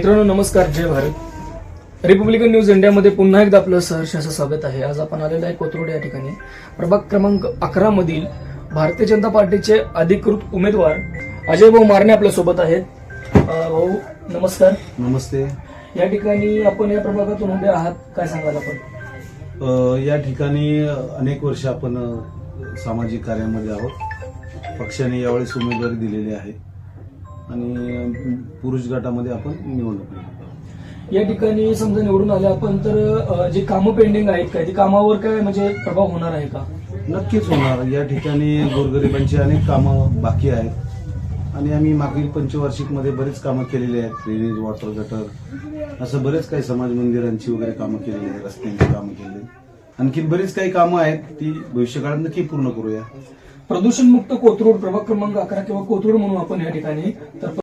मित्रांनो नमस्कार जय Bharat. Republican news इंडियामध्ये पुन्हा एकदा आपलं सहर्ष असं स्वागत आहे. आज आपण आलेलो आहे कोथरूड या ठिकाणी. प्रभाग क्रमांक अकरा मधील भारतीय जनता पार्टीचे अधिकृत उमेदवार अजय भाऊ मारणे आपल्यासोबत आहेत. भाऊ नमस्कार. नमस्ते. या ठिकाणी आपण या प्रभागातून उभे आहात. काय सांगाल आपण? या ठिकाणी अनेक वर्ष आपण सामाजिक कार्यामध्ये आहोत. पक्षाने यावेळेस उमेदवारी दिलेली आहे. आणि पुरुष गटामध्ये आपण निवडणूक. या ठिकाणी समजा निवडून आले आपण तर जी कामं पेंडिंग आहेत काय? ती कामावर काय म्हणजे प्रभाव होणार आहे का? नक्कीच होणार. या ठिकाणी गोरगरिबांची अनेक कामं बाकी आहेत. आणि आम्ही मागील पंचवार्षिकमध्ये बरेच कामं केलेली आहेत. ड्रेनेज वॉटर गटर असं बरेच काही समाज मंदिरांची वगैरे कामं केलेली आहेत रस्त्यांची कामं केलेली आहेत. आणखी बरीच काही कामं आहेत ती भविष्यकाळात नक्की पूर्ण करूया. प्रदूषण मुक्त कोथरूड प्रभाग क्रमांक अकरा किंवा कोथरूड म्हणून आपण या ठिकाणी तर